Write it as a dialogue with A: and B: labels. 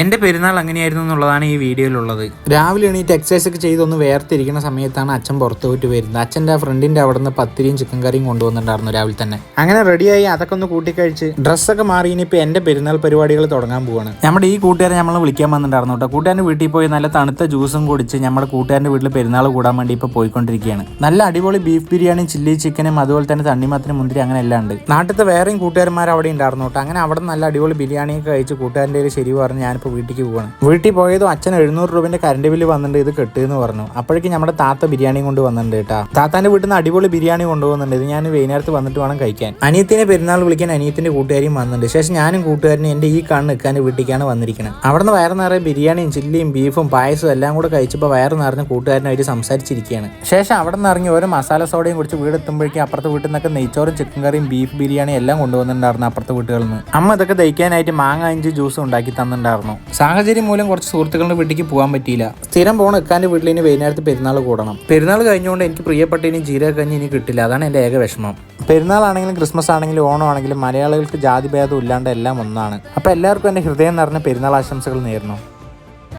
A: എന്റെ പെരുന്നാൾ അങ്ങനെയായിരുന്നു എന്നുള്ളതാണ് ഈ വീഡിയോയിലുള്ളത്. രാവിലെ എണീറ്റ് എക്സസൈസ് ഒക്കെ ചെയ്തൊന്ന് വേർത്തിരിക്കുന്ന സമയത്താണ് അച്ഛൻ പുറത്തു പോയിട്ട് വരുന്നത്. അച്ഛന്റെ ഫ്രണ്ടിന്റെ അവിടെ നിന്ന് പത്തിരിയും ചിക്കൻ കറിയും കൊണ്ടുവന്നിട്ടുണ്ടായിരുന്നു രാവിലെ തന്നെ. അങ്ങനെ റെഡിയായി അതൊക്കെ ഒന്ന് കൂട്ടിക്കഴിച്ച് ഡ്രസ്സൊക്കെ മാറി ഇനിയിപ്പോൾ എന്റെ പെരുന്നാൾ പരിപാടികൾ തുടങ്ങാൻ പോവാണ്. നമ്മുടെ ഈ കൂട്ടുകാരെ നമ്മൾ വിളിക്കാൻ വന്നിട്ടുണ്ടായിരുന്നു കേട്ടോ. കൂട്ടുകാരന്റെ വീട്ടിൽ പോയി നല്ല തണുത്ത ജ്യൂസും കുടിച്ച് നമ്മുടെ കൂട്ടുകാരന്റെ വീട്ടിൽ പെരുന്നാൾ കൂടാൻ വേണ്ടി ഇപ്പോൾ പോയിക്കൊണ്ടിരിക്കുകയാണ്. നല്ല അടിപൊളി ബീഫ് ബിരിയാണി ചില്ലി ചിക്കനും അതുപോലെ തന്നെ തണ്ണിമത്തിന് മുന്തിരി അങ്ങനെ എല്ലാം ഉണ്ട്. നാട്ടിലത്തെ വേറെയും കൂട്ടുകാരന്മാർ അവിടെ ഉണ്ടായിരുന്നു കേട്ടോ. അങ്ങനെ അവിടെ നല്ല അടിപൊളി ബിരിയാണിയൊക്കെ കഴിച്ച് കൂട്ടുകാരന്റെ ശരി പറഞ്ഞ് ഞാനിപ്പോൾ വീട്ടിലേക്ക് പോകണം വീട്ടിൽ പോയതും അച്ഛൻ എഴുന്നൂറ് രൂപേന്റെ കറണ്ട് ബില്ല് വന്നിട്ട് ഇത് കെട്ടുമെന്ന് പറഞ്ഞു. അപ്പോഴേക്കും നമ്മുടെ താത്ത ബിരിയാണി കൊണ്ട് വന്നിട്ടുണ്ട് കേട്ടോ. താത്താന്റെ വീട്ടിൽ നിന്ന് അടിപൊളി ബിരിയാണി കൊണ്ടുപോകുന്നുണ്ട് ഇത് ഞാൻ വൈകുന്നേരത്ത് വന്നിട്ട് വേണം കഴിക്കാൻ. അനിയത്തിനെ പെരുന്നാൾ വിളിക്കാൻ അനിയത്തിന്റെ കൂട്ടുകാരിയും വന്നിട്ടുണ്ട്. ശേഷം ഞാനും കൂട്ടുകാരനും എന്റെ ഈ കണ്ണ് നിൽക്കാൻ വീട്ടിലേക്കാണ് വന്നിരിക്കുന്നത് അവിടെ നിന്ന് വയറ് നിറയെ ബിരിയാണിയും ചില്ലിയും ബീഫും പായസവും എല്ലാം കൂടെ കഴിച്ചപ്പോൾ വയറ് നിറഞ്ഞ കൂട്ടുകാരനായിട്ട് സംസാരിച്ചിരിക്കുകയാണ്. ശേഷം അവിടെ നിന്ന് ഇറങ്ങി ഓരോ മസാല സോഡയും കുടിച്ച് വീടെത്തുമ്പോഴേക്കും അപ്പുറത്തെ വീട്ടിൽ നിന്നൊക്കെ നെയ്ച്ചോറും ചിക്കൻ കറിയും ബീഫ് ബിരിയാണി എല്ലാം കൊണ്ടുവന്നിട്ടുണ്ടായിരുന്നു അപ്പുറത്തെ വീട്ടുകളിൽ നിന്ന്. അമ്മ ഇതൊക്കെ ദഹിക്കാനായിട്ട് മാങ്ങ അഞ്ച് ജ്യൂസ് ഉണ്ടാക്കി തന്നിട്ടുണ്ടായിരുന്നു. സാഹചര്യം മൂലം കുറച്ച് സുഹൃത്തുക്കളുടെ വീട്ടിലേക്ക് പോകാൻ പറ്റിയില്ല. സ്ഥിരം പോകണം എക്കാന്റെ വീട്ടിൽ ഇനി വൈകുന്നേരത്ത് പെരുന്നാൾ കൂടണം. പെരുന്നാൾ കഴിഞ്ഞുകൊണ്ട് എനിക്ക് പ്രിയപ്പെട്ട ഇനി ജീരക കഞ്ഞി ഇനി കിട്ടില്ല. അതാണ് എന്റെ ഏക വിഷമം. പെരുന്നാൾ ആണെങ്കിലും ക്രിസ്മസ് ആണെങ്കിലും ഓണം ആണെങ്കിലും മലയാളികൾക്ക് ജാതി ഭേദം ഇല്ലാണ്ട് എല്ലാം ഒന്നാണ്. അപ്പോൾ എല്ലാവർക്കും എന്റെ ഹൃദയം നിറഞ്ഞ പെരുന്നാൾ ആശംസകൾ നേരുന്നു.